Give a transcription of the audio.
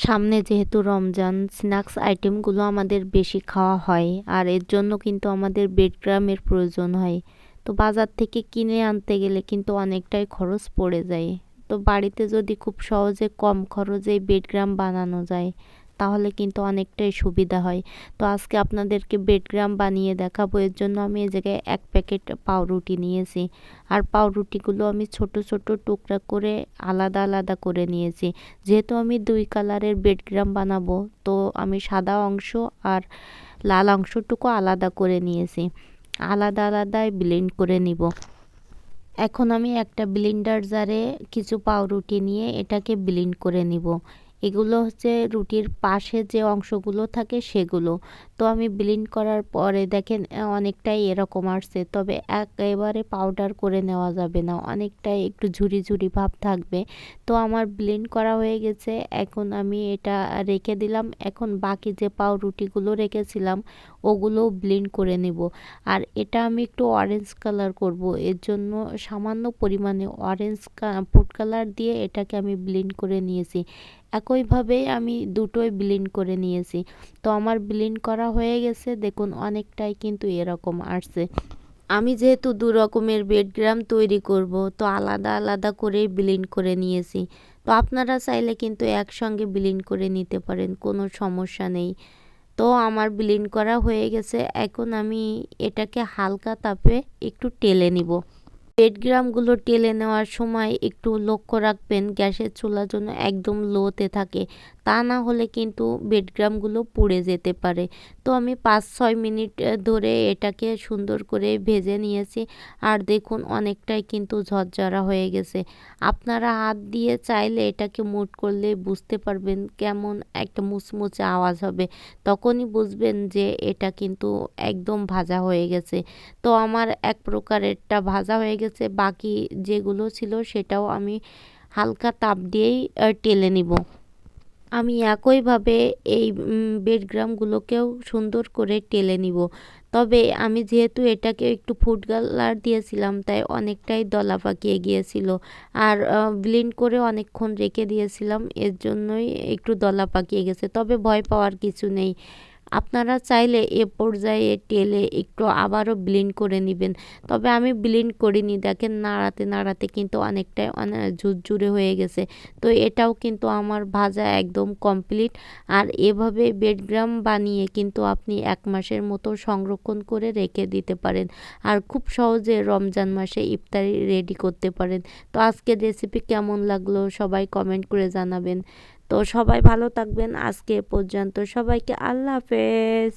সামনে যেহেতু রমজান, স্ন্যাক্স আইটেমগুলো আমাদের বেশি খাওয়া হয়, আর এর জন্য কিন্তু আমাদের বেডগ্রামের প্রয়োজন হয়। তো বাজার থেকে কিনে আনতে গেলে কিন্তু অনেকটাই খরচ পড়ে যায়। তো বাড়িতে যদি খুব সহজে কম খরচে বেডগ্রাম বানানো যায় তাহলে কিন্তু অনেকটাই সুবিধা হয়। তো আজকে আপনাদেরকে বেডগ্রাম বানিয়ে দেখাবো, এর জন্য আমি এই জায়গায় এক প্যাকেট পাউরুটি নিয়েছি। আর পাউরুটিগুলো আমি ছোট ছোট টুকরা করে আলাদা আলাদা করে নিয়েছি। যেহেতু আমি দুই কালারের বেডগ্রাম বানাবো, তো আমি সাদা অংশ আর লাল অংশটুকু আলাদা করে নিয়েছি। আলাদা, আলাদাই ব্লেন্ড করে নিব। এখন আমি একটা ব্লিন্ডার জারে কিছু পাউরুটি নিয়ে এটাকে ব্লিন্ড করে নিব। এগুলো হচ্ছে রুটির পাশে যে অংশগুলো থাকে সেগুলো। তো আমি ব্লিন্ড করার পরে দেখেন অনেকটাই এরকম আসছে। তবে একেবারে পাউডার করে নেওয়া যাবে না। অনেকটাই একটু ঝুরি ঝুরি ভাব থাকবে। তো আমার ব্লেন্ড করা হয়ে গেছে। এখন আমি এটা রেখে দিলাম। এখন বাকি যে পাউরুটিগুলো রেখেছিলাম ওগুলো ব্লেন্ড করে নেব। আর এটা আমি একটু অরেঞ্জ কালার করব। এর জন্য সামান্য পরিমাণে অরেঞ্জ ফুড কালার দিয়ে এটাকে আমি ব্লেন্ড করে নিয়েছি। একইভাবে আমি দুটোই ব্লেন্ড করে নিয়েছি। তো আমার ব্লেন্ড করা হয়ে গেছে, দেখুন অনেকটাই কিন্তু এরকম আসছে। আমি যেহেতু দু রকমের বেডগ্রাম তৈরি করব, তো আলাদা আলাদা করেই ব্লেন্ড করে নিয়েছি। তো আপনারা চাইলে কিন্তু একসঙ্গে ব্লেন্ড করে নিতে পারেন, কোনো সমস্যা নেই। তো আমার ব্লেন্ড করা হয়ে গেছে, এখন আমি এটাকে হালকা তাপে একটু টেলে নিব। বেডগ্রামগুলো টেলে নেওয়ার সময় একটু লক্ষ্য রাখবেন গ্যাসের চুলা যেন একদম লোতে থাকে। তা না হলে কিন্তু বেডগ্রামগুলো পুড়ে যেতে পারে। তো আমি পাঁচ ছয় মিনিট ধরে এটাকে সুন্দর করে ভেজে নিয়েছি। আর দেখুন অনেকটাই কিন্তু ঝরঝরা হয়ে গেছে। আপনারা হাত দিয়ে চাইলে এটাকে মুট করলে বুঝতে পারবেন কেমন একটা মুচমুচে আওয়াজ হবে। তখনই বুঝবেন যে এটা কিন্তু একদম ভাজা হয়ে গেছে। তো আমার এক প্রকারেরটা ভাজা হয়ে গেছে। বাকি যেগুলো ছিল সেটাও আমি হালকা তাপ দিয়েই টেলে নিব। আমি একইভাবে এই বেডগ্রামগুলোকেও সুন্দর করে টেলে নিব। তবে আমি যেহেতু এটাকে একটু ফুড কালার দিয়েছিলাম, তাই অনেকটাই দলা পাকিয়ে গিয়েছিল। আর ব্লিন্ড করে অনেকক্ষণ রেখে দিয়েছিলাম, এর জন্যই একটু দলা পাকিয়ে গেছে। তবে ভয় পাওয়ার কিছু নেই। আপনারা চাইলে এ পর্যায়ে টেলে একটু আবারও ব্লিন্ড করে নেবেন। তবে আমি ব্লিন্ড করিনি, দেখেন নাড়াতে নাড়াতে কিন্তু অনেকটাই অনেক ঝুরঝুরে হয়ে গেছে। তো এটাও কিন্তু আমার ভাজা একদম কমপ্লিট আর এভাবে বেডগ্রাম বানিয়ে কিন্তু আপনি এক মাসের মতো সংরক্ষণ করে রেখে দিতে পারেন। আর খুব সহজে রমজান মাসে ইফতারি রেডি করতে পারেন। তো আজকের রেসিপি কেমন লাগল সবাই কমেন্ট করে জানাবেন। তো সবাই ভালো থাকবেন আজকে পর্যন্ত। সবাইকে আল্লাহ হাফেজ।